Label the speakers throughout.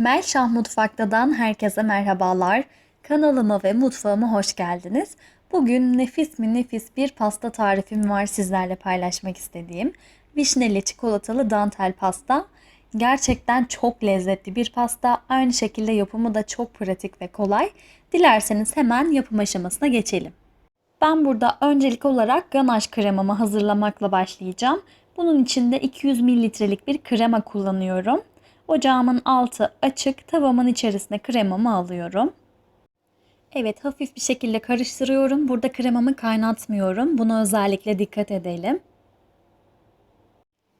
Speaker 1: Melşah Mutfakta'dan herkese merhabalar. Kanalıma ve mutfağıma hoş geldiniz. Bugün nefis mi nefis bir pasta tarifim var sizlerle paylaşmak istediğim. Vişneli çikolatalı dantel pasta. Gerçekten çok lezzetli bir pasta. Aynı şekilde yapımı da çok pratik ve kolay. Dilerseniz hemen yapım aşamasına geçelim. Ben burada öncelik olarak ganaj kremamı hazırlamakla başlayacağım. Bunun için de 200 mililitrelik bir krema kullanıyorum. Ocağımın altı açık, tavamın içerisine kremamı alıyorum. Evet, hafif bir şekilde karıştırıyorum. Burada kremamı kaynatmıyorum. Buna özellikle dikkat edelim.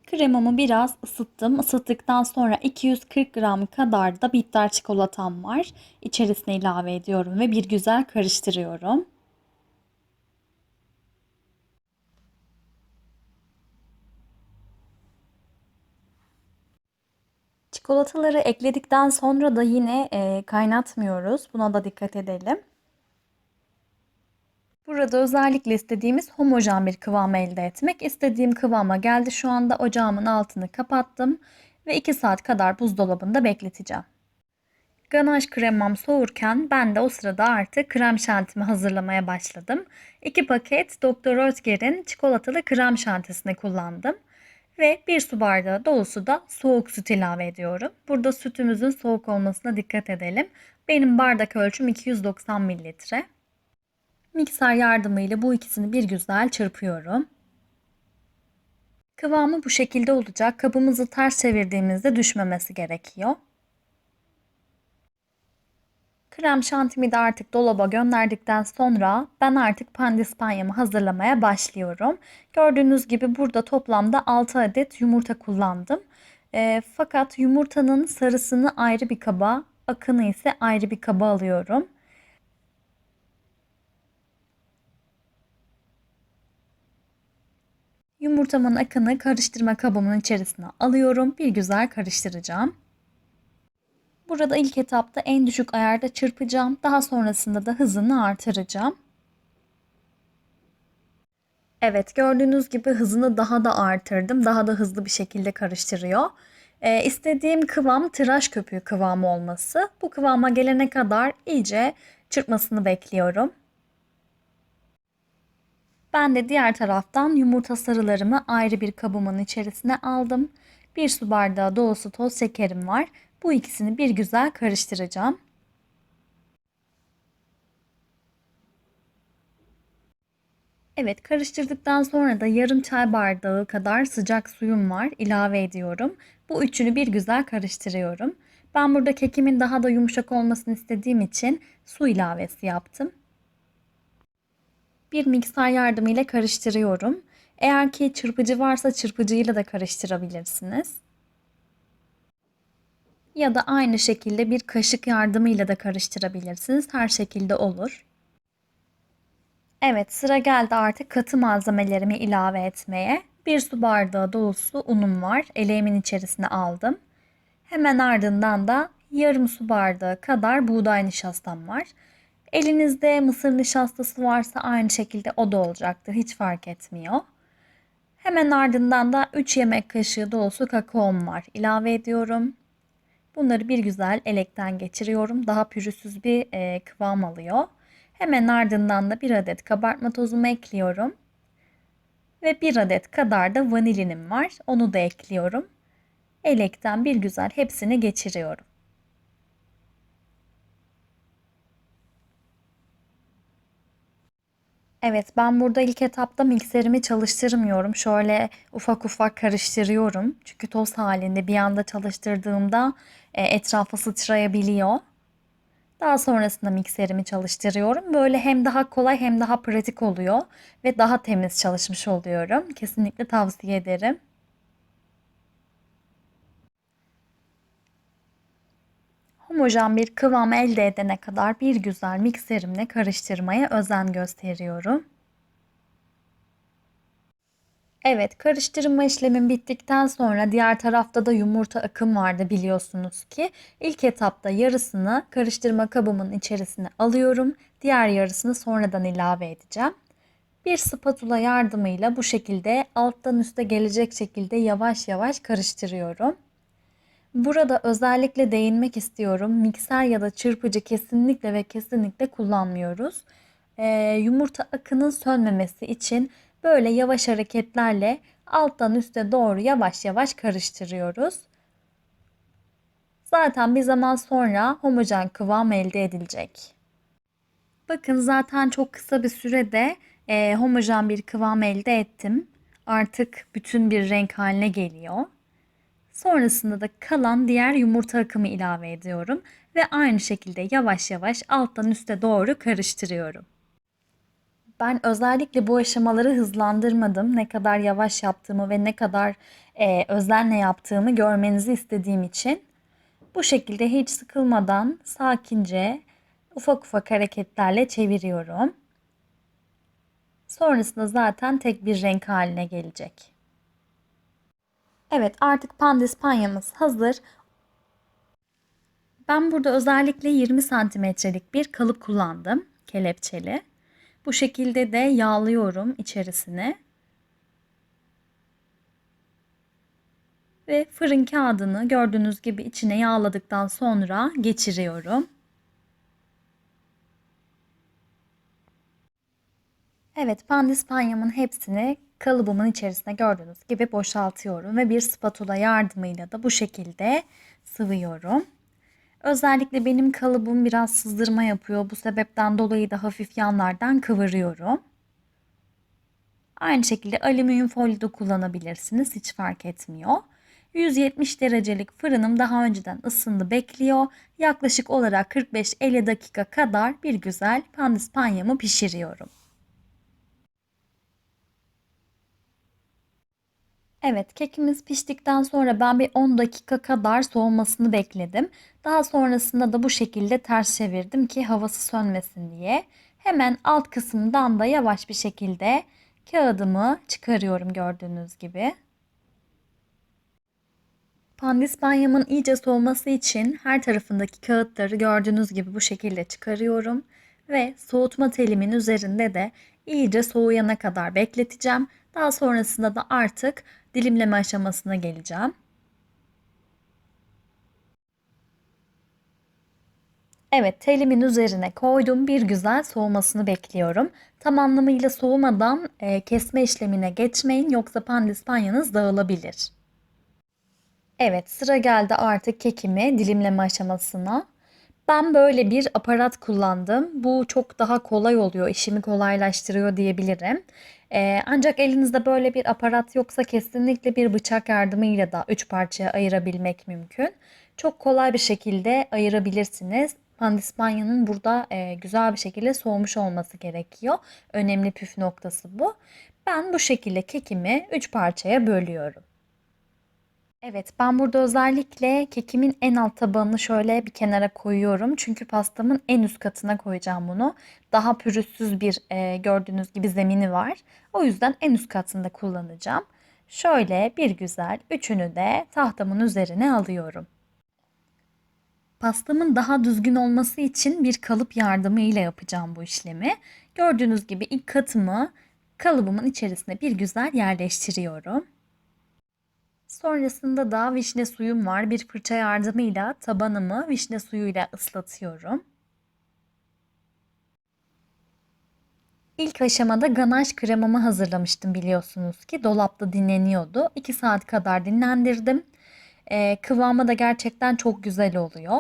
Speaker 1: Kremamı biraz ısıttım. Isıttıktan sonra 240 gram kadar da bitter çikolatam var. İçerisine ilave ediyorum ve bir güzel karıştırıyorum. Çikolataları ekledikten sonra da yine e, kaynatmıyoruz. Buna da dikkat edelim. Burada özellikle istediğimiz homojen bir kıvam elde etmek. İstediğim kıvama geldi. Şu anda ocağımın altını kapattım ve 2 saat kadar buzdolabında bekleteceğim. Ganaj kremam soğurken ben de o sırada artık krem şantimi hazırlamaya başladım. 2 paket Dr. Oetker'in çikolatalı krem şantisini kullandım. Ve bir su bardağı dolusu da soğuk süt ilave ediyorum. Burada sütümüzün soğuk olmasına dikkat edelim. Benim bardak ölçüm 290 mililitre. Mikser yardımıyla bu ikisini bir güzel çırpıyorum. Kıvamı bu şekilde olacak. Kabımızı ters çevirdiğimizde düşmemesi gerekiyor. Krem şantimi de artık dolaba gönderdikten sonra ben artık pandispanyamı hazırlamaya başlıyorum. Gördüğünüz gibi burada toplamda 6 adet yumurta kullandım. E, fakat yumurtanın sarısını ayrı bir kaba, akını ise ayrı bir kaba alıyorum. Yumurtamın akını karıştırma kabımın içerisine alıyorum. Bir güzel karıştıracağım. Burada ilk etapta en düşük ayarda çırpacağım. Daha sonrasında da hızını artıracağım. Evet gördüğünüz gibi hızını daha da artırdım. Daha da hızlı bir şekilde karıştırıyor. Ee, istediğim kıvam tıraş köpüğü kıvamı olması. Bu kıvama gelene kadar iyice çırpmasını bekliyorum. Ben de diğer taraftan yumurta sarılarımı ayrı bir kabımın içerisine aldım. Bir su bardağı dolusu toz şekerim var. Bu ikisini bir güzel karıştıracağım. Evet karıştırdıktan sonra da yarım çay bardağı kadar sıcak suyum var. ilave ediyorum. Bu üçünü bir güzel karıştırıyorum. Ben burada kekimin daha da yumuşak olmasını istediğim için su ilavesi yaptım. Bir mikser yardımıyla karıştırıyorum. Eğer ki çırpıcı varsa çırpıcıyla da karıştırabilirsiniz ya da aynı şekilde bir kaşık yardımıyla da karıştırabilirsiniz. Her şekilde olur. Evet sıra geldi artık katı malzemelerimi ilave etmeye. Bir su bardağı dolusu unum var. Eleğimin içerisine aldım. Hemen ardından da yarım su bardağı kadar buğday nişastam var. Elinizde mısır nişastası varsa aynı şekilde o da olacaktır. Hiç fark etmiyor. Hemen ardından da 3 yemek kaşığı dolusu kakaom var. İlave ediyorum. Bunları bir güzel elekten geçiriyorum. Daha pürüzsüz bir e, kıvam alıyor. Hemen ardından da bir adet kabartma tozumu ekliyorum. Ve bir adet kadar da vanilinim var. Onu da ekliyorum. Elekten bir güzel hepsini geçiriyorum. Evet ben burada ilk etapta mikserimi çalıştırmıyorum. Şöyle ufak ufak karıştırıyorum. Çünkü toz halinde bir anda çalıştırdığımda e, etrafa sıçrayabiliyor. Daha sonrasında mikserimi çalıştırıyorum. Böyle hem daha kolay hem daha pratik oluyor ve daha temiz çalışmış oluyorum. Kesinlikle tavsiye ederim. Homojen bir kıvam elde edene kadar bir güzel mikserimle karıştırmaya özen gösteriyorum. Evet karıştırma işlemim bittikten sonra diğer tarafta da yumurta akım vardı biliyorsunuz ki. İlk etapta yarısını karıştırma kabımın içerisine alıyorum. Diğer yarısını sonradan ilave edeceğim. Bir spatula yardımıyla bu şekilde alttan üste gelecek şekilde yavaş yavaş karıştırıyorum. Burada özellikle değinmek istiyorum. Mikser ya da çırpıcı kesinlikle ve kesinlikle kullanmıyoruz. Ee, yumurta akının sönmemesi için böyle yavaş hareketlerle alttan üste doğru yavaş yavaş karıştırıyoruz. Zaten bir zaman sonra homojen kıvam elde edilecek. Bakın zaten çok kısa bir sürede e, homojen bir kıvam elde ettim. Artık bütün bir renk haline geliyor. Sonrasında da kalan diğer yumurta akımı ilave ediyorum ve aynı şekilde yavaş yavaş alttan üste doğru karıştırıyorum. Ben özellikle bu aşamaları hızlandırmadım. Ne kadar yavaş yaptığımı ve ne kadar e, özenle yaptığımı görmenizi istediğim için. Bu şekilde hiç sıkılmadan sakince ufak ufak hareketlerle çeviriyorum. Sonrasında zaten tek bir renk haline gelecek. Evet artık pandispanyamız hazır. Ben burada özellikle 20 santimetrelik bir kalıp kullandım. Kelepçeli. Bu şekilde de yağlıyorum içerisine. Ve fırın kağıdını gördüğünüz gibi içine yağladıktan sonra geçiriyorum. Evet, pandispanyamın hepsini kalıbımın içerisine gördüğünüz gibi boşaltıyorum ve bir spatula yardımıyla da bu şekilde sıvıyorum. Özellikle benim kalıbım biraz sızdırma yapıyor. Bu sebepten dolayı da hafif yanlardan kıvırıyorum. Aynı şekilde alüminyum folyo da kullanabilirsiniz. Hiç fark etmiyor. 170 derecelik fırınım daha önceden ısındı bekliyor. Yaklaşık olarak 45-50 dakika kadar bir güzel pandispanyamı pişiriyorum. Evet, kekimiz piştikten sonra ben bir 10 dakika kadar soğumasını bekledim. Daha sonrasında da bu şekilde ters çevirdim ki havası sönmesin diye. Hemen alt kısmından da yavaş bir şekilde kağıdımı çıkarıyorum gördüğünüz gibi. Pandispanyamın iyice soğuması için her tarafındaki kağıtları gördüğünüz gibi bu şekilde çıkarıyorum ve soğutma telimin üzerinde de iyice soğuyana kadar bekleteceğim. Daha sonrasında da artık dilimleme aşamasına geleceğim. Evet, telimin üzerine koydum. Bir güzel soğumasını bekliyorum. Tam anlamıyla soğumadan e, kesme işlemine geçmeyin yoksa pandispanyanız dağılabilir. Evet, sıra geldi artık kekimi dilimleme aşamasına. Ben böyle bir aparat kullandım. Bu çok daha kolay oluyor, işimi kolaylaştırıyor diyebilirim. Ee, ancak elinizde böyle bir aparat yoksa kesinlikle bir bıçak yardımıyla da üç parçaya ayırabilmek mümkün. Çok kolay bir şekilde ayırabilirsiniz. Pandispanyanın burada e, güzel bir şekilde soğumuş olması gerekiyor. Önemli püf noktası bu. Ben bu şekilde kekimi 3 parçaya bölüyorum. Evet, ben burada özellikle kekimin en alt tabanını şöyle bir kenara koyuyorum. Çünkü pastamın en üst katına koyacağım bunu. Daha pürüzsüz bir e, gördüğünüz gibi zemini var. O yüzden en üst katında kullanacağım. Şöyle bir güzel üçünü de tahtamın üzerine alıyorum. Pastamın daha düzgün olması için bir kalıp yardımı ile yapacağım bu işlemi. Gördüğünüz gibi ilk katımı kalıbımın içerisine bir güzel yerleştiriyorum. Sonrasında da vişne suyum var. Bir fırça yardımıyla tabanımı vişne suyuyla ıslatıyorum. İlk aşamada ganaj kremamı hazırlamıştım biliyorsunuz ki. Dolapta dinleniyordu. 2 saat kadar dinlendirdim. Ee, kıvamı da gerçekten çok güzel oluyor.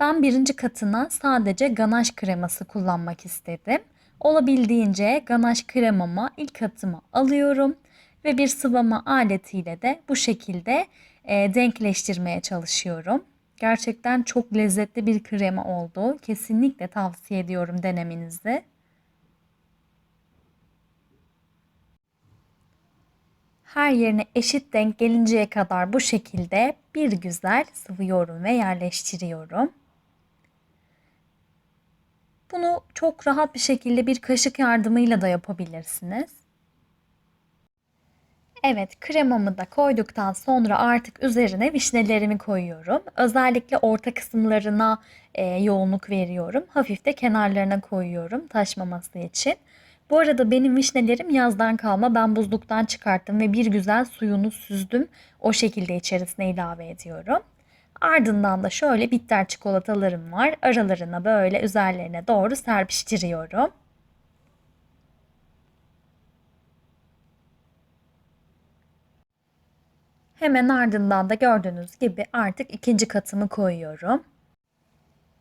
Speaker 1: Ben birinci katına sadece ganaj kreması kullanmak istedim. Olabildiğince ganaj kremamı ilk katıma alıyorum ve bir sıvama aletiyle de bu şekilde e, denkleştirmeye çalışıyorum. Gerçekten çok lezzetli bir krema oldu. Kesinlikle tavsiye ediyorum denemenizi. Her yerine eşit denk gelinceye kadar bu şekilde bir güzel sıvıyorum ve yerleştiriyorum. Bunu çok rahat bir şekilde bir kaşık yardımıyla da yapabilirsiniz. Evet, kremamı da koyduktan sonra artık üzerine vişnelerimi koyuyorum. Özellikle orta kısımlarına e, yoğunluk veriyorum. Hafif de kenarlarına koyuyorum taşmaması için. Bu arada benim vişnelerim yazdan kalma. Ben buzluktan çıkarttım ve bir güzel suyunu süzdüm. O şekilde içerisine ilave ediyorum. Ardından da şöyle bitter çikolatalarım var. Aralarına böyle üzerlerine doğru serpiştiriyorum. Hemen ardından da gördüğünüz gibi artık ikinci katımı koyuyorum.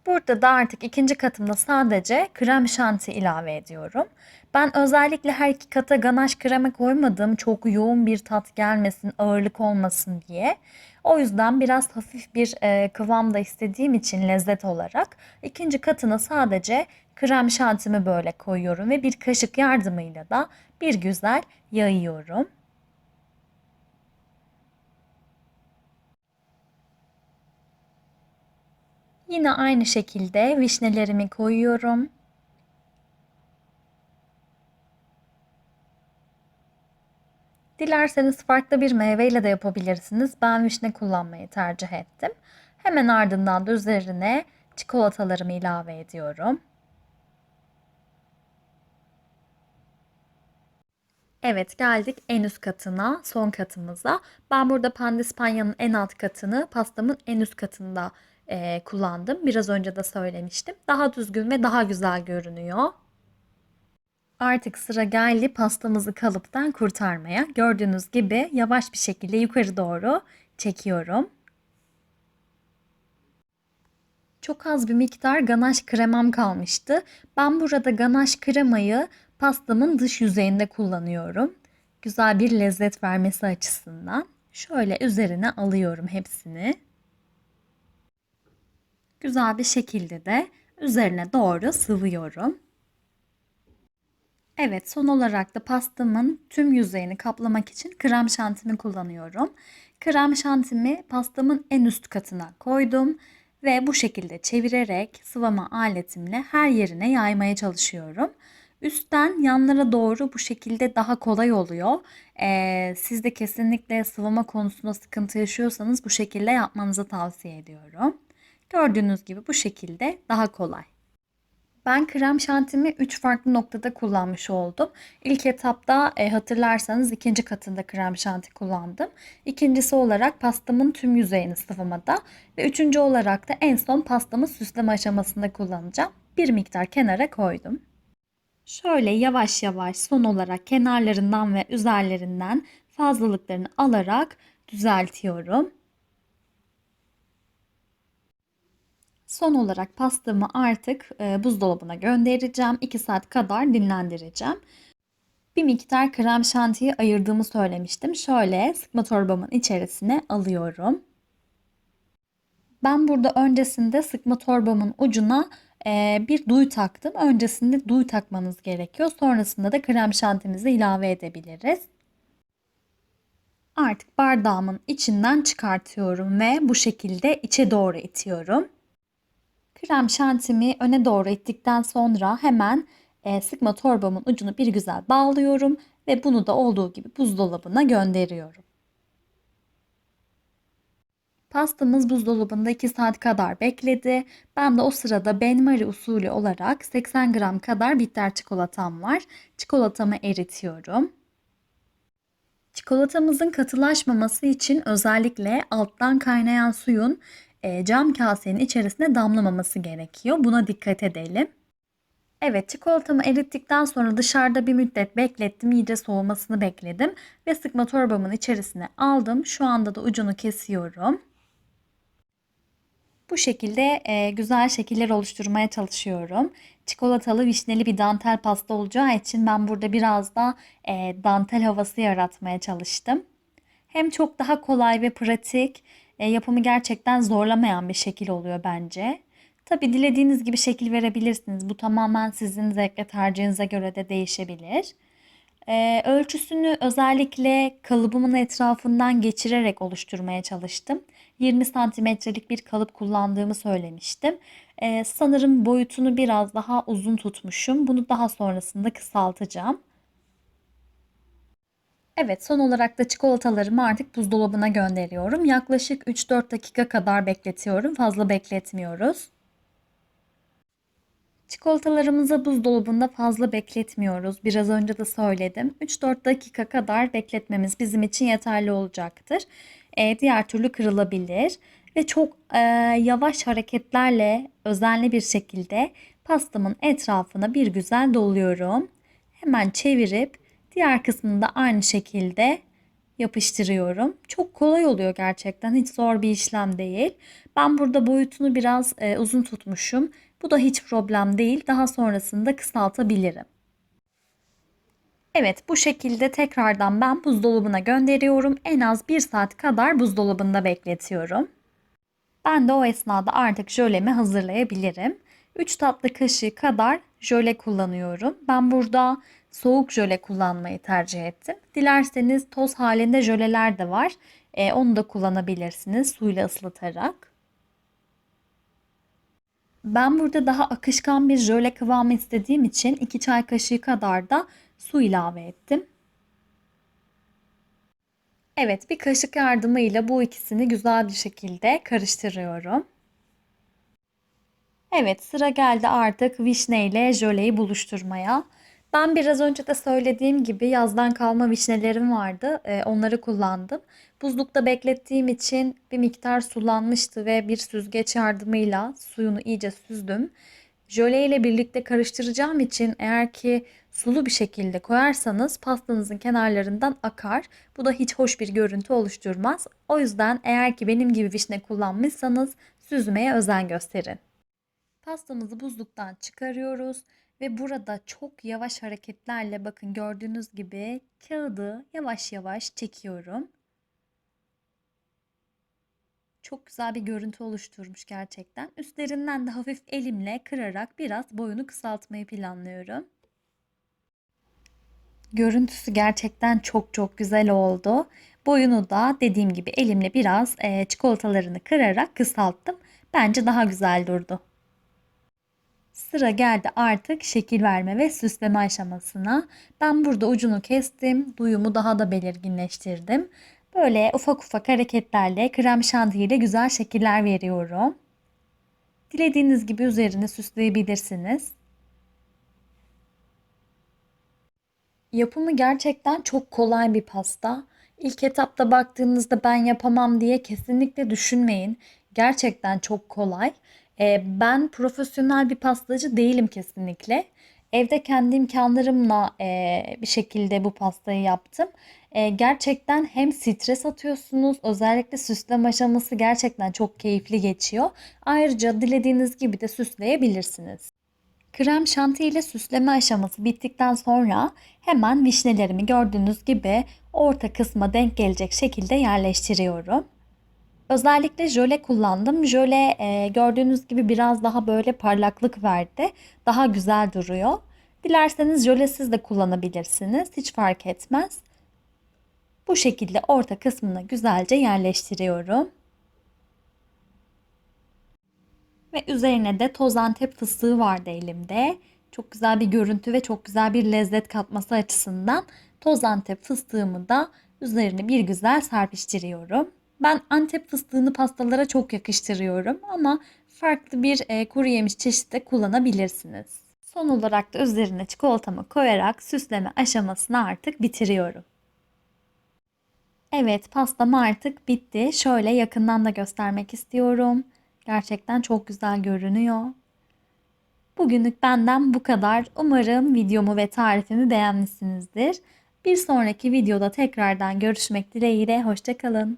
Speaker 1: Burada da artık ikinci katımda sadece krem şanti ilave ediyorum. Ben özellikle her iki kata ganaş krema koymadım. Çok yoğun bir tat gelmesin, ağırlık olmasın diye. O yüzden biraz hafif bir e, kıvamda istediğim için lezzet olarak ikinci katına sadece krem şantimi böyle koyuyorum ve bir kaşık yardımıyla da bir güzel yayıyorum. Yine aynı şekilde vişnelerimi koyuyorum. Dilerseniz farklı bir meyveyle de yapabilirsiniz. Ben vişne kullanmayı tercih ettim. Hemen ardından da üzerine çikolatalarımı ilave ediyorum. Evet geldik en üst katına, son katımıza. Ben burada pandispanya'nın en alt katını pastamın en üst katında e, kullandım. Biraz önce de söylemiştim. Daha düzgün ve daha güzel görünüyor. Artık sıra geldi pastamızı kalıptan kurtarmaya. Gördüğünüz gibi yavaş bir şekilde yukarı doğru çekiyorum. Çok az bir miktar ganaş kremam kalmıştı. Ben burada ganaş kremayı pastamın dış yüzeyinde kullanıyorum. Güzel bir lezzet vermesi açısından. Şöyle üzerine alıyorum hepsini. Güzel bir şekilde de üzerine doğru sıvıyorum. Evet son olarak da pastamın tüm yüzeyini kaplamak için krem şantimi kullanıyorum. Krem şantimi pastamın en üst katına koydum ve bu şekilde çevirerek sıvama aletimle her yerine yaymaya çalışıyorum. Üstten yanlara doğru bu şekilde daha kolay oluyor. Ee, siz de kesinlikle sıvama konusunda sıkıntı yaşıyorsanız bu şekilde yapmanızı tavsiye ediyorum. Gördüğünüz gibi bu şekilde daha kolay. Ben krem şantimi 3 farklı noktada kullanmış oldum. İlk etapta e, hatırlarsanız ikinci katında krem şanti kullandım. İkincisi olarak pastamın tüm yüzeyini sıvamada ve üçüncü olarak da en son pastamı süsleme aşamasında kullanacağım. Bir miktar kenara koydum. Şöyle yavaş yavaş son olarak kenarlarından ve üzerlerinden fazlalıklarını alarak düzeltiyorum. Son olarak pastamı artık e, buzdolabına göndereceğim. 2 saat kadar dinlendireceğim. Bir miktar krem şantiyi ayırdığımı söylemiştim. Şöyle sıkma torbamın içerisine alıyorum. Ben burada öncesinde sıkma torbamın ucuna e, bir duy taktım. Öncesinde duy takmanız gerekiyor. Sonrasında da krem şantimizi ilave edebiliriz. Artık bardağımın içinden çıkartıyorum ve bu şekilde içe doğru itiyorum. Krem şantimi öne doğru ittikten sonra hemen e, sıkma torbamın ucunu bir güzel bağlıyorum ve bunu da olduğu gibi buzdolabına gönderiyorum. Pastamız buzdolabında 2 saat kadar bekledi. Ben de o sırada benmari usulü olarak 80 gram kadar bitter çikolatam var. Çikolatamı eritiyorum. Çikolatamızın katılaşmaması için özellikle alttan kaynayan suyun e, cam kasenin içerisine damlamaması gerekiyor. Buna dikkat edelim. Evet çikolatamı erittikten sonra dışarıda bir müddet beklettim. İyice soğumasını bekledim. Ve sıkma torbamın içerisine aldım. Şu anda da ucunu kesiyorum. Bu şekilde e, güzel şekiller oluşturmaya çalışıyorum. Çikolatalı vişneli bir dantel pasta olacağı için ben burada biraz da e, dantel havası yaratmaya çalıştım. Hem çok daha kolay ve pratik yapımı gerçekten zorlamayan bir şekil oluyor bence. Tabi dilediğiniz gibi şekil verebilirsiniz. Bu tamamen sizin zevk ve tercihinize göre de değişebilir. E, ölçüsünü özellikle kalıbımın etrafından geçirerek oluşturmaya çalıştım. 20 santimetrelik bir kalıp kullandığımı söylemiştim. E, sanırım boyutunu biraz daha uzun tutmuşum. Bunu daha sonrasında kısaltacağım. Evet son olarak da çikolatalarımı artık buzdolabına gönderiyorum. Yaklaşık 3-4 dakika kadar bekletiyorum. Fazla bekletmiyoruz. Çikolatalarımızı buzdolabında fazla bekletmiyoruz. Biraz önce de söyledim. 3-4 dakika kadar bekletmemiz bizim için yeterli olacaktır. E, diğer türlü kırılabilir. ve çok e, yavaş hareketlerle özenli bir şekilde pastamın etrafına bir güzel doluyorum. Hemen çevirip diğer kısmını da aynı şekilde yapıştırıyorum. Çok kolay oluyor gerçekten. Hiç zor bir işlem değil. Ben burada boyutunu biraz e, uzun tutmuşum. Bu da hiç problem değil. Daha sonrasında kısaltabilirim. Evet bu şekilde tekrardan ben buzdolabına gönderiyorum. En az 1 saat kadar buzdolabında bekletiyorum. Ben de o esnada artık jölemi hazırlayabilirim. 3 tatlı kaşığı kadar jöle kullanıyorum. Ben burada soğuk jöle kullanmayı tercih ettim. Dilerseniz toz halinde jöleler de var. E, onu da kullanabilirsiniz suyla ıslatarak. Ben burada daha akışkan bir jöle kıvamı istediğim için 2 çay kaşığı kadar da su ilave ettim. Evet bir kaşık yardımıyla bu ikisini güzel bir şekilde karıştırıyorum. Evet sıra geldi artık vişne ile jöleyi buluşturmaya. Ben biraz önce de söylediğim gibi yazdan kalma vişnelerim vardı. Ee, onları kullandım. Buzlukta beklettiğim için bir miktar sulanmıştı ve bir süzgeç yardımıyla suyunu iyice süzdüm. Jöle ile birlikte karıştıracağım için eğer ki sulu bir şekilde koyarsanız pastanızın kenarlarından akar. Bu da hiç hoş bir görüntü oluşturmaz. O yüzden eğer ki benim gibi vişne kullanmışsanız süzmeye özen gösterin. Pastamızı buzluktan çıkarıyoruz ve burada çok yavaş hareketlerle bakın gördüğünüz gibi kağıdı yavaş yavaş çekiyorum. Çok güzel bir görüntü oluşturmuş gerçekten. Üstlerinden de hafif elimle kırarak biraz boyunu kısaltmayı planlıyorum. Görüntüsü gerçekten çok çok güzel oldu. Boyunu da dediğim gibi elimle biraz çikolatalarını kırarak kısalttım. Bence daha güzel durdu. Sıra geldi artık şekil verme ve süsleme aşamasına. Ben burada ucunu kestim. Duyumu daha da belirginleştirdim. Böyle ufak ufak hareketlerle krem şantiyle güzel şekiller veriyorum. Dilediğiniz gibi üzerine süsleyebilirsiniz. Yapımı gerçekten çok kolay bir pasta. İlk etapta baktığınızda ben yapamam diye kesinlikle düşünmeyin. Gerçekten çok kolay. Ee, ben profesyonel bir pastacı değilim kesinlikle. Evde kendi imkanlarımla e, bir şekilde bu pastayı yaptım. E, gerçekten hem stres atıyorsunuz özellikle süsleme aşaması gerçekten çok keyifli geçiyor. Ayrıca dilediğiniz gibi de süsleyebilirsiniz. Krem şanti ile süsleme aşaması bittikten sonra hemen vişnelerimi gördüğünüz gibi orta kısma denk gelecek şekilde yerleştiriyorum. Özellikle jöle kullandım. Jöle e, gördüğünüz gibi biraz daha böyle parlaklık verdi. Daha güzel duruyor. Dilerseniz jölesiz de kullanabilirsiniz. Hiç fark etmez. Bu şekilde orta kısmına güzelce yerleştiriyorum. Ve üzerine de toz antep fıstığı vardı elimde. Çok güzel bir görüntü ve çok güzel bir lezzet katması açısından toz antep fıstığımı da üzerine bir güzel serpiştiriyorum. Ben antep fıstığını pastalara çok yakıştırıyorum ama farklı bir e, kuru yemiş çeşidi de kullanabilirsiniz. Son olarak da üzerine çikolatamı koyarak süsleme aşamasını artık bitiriyorum. Evet pastam artık bitti. Şöyle yakından da göstermek istiyorum. Gerçekten çok güzel görünüyor. Bugünlük benden bu kadar. Umarım videomu ve tarifimi beğenmişsinizdir. Bir sonraki videoda tekrardan görüşmek dileğiyle. Hoşçakalın.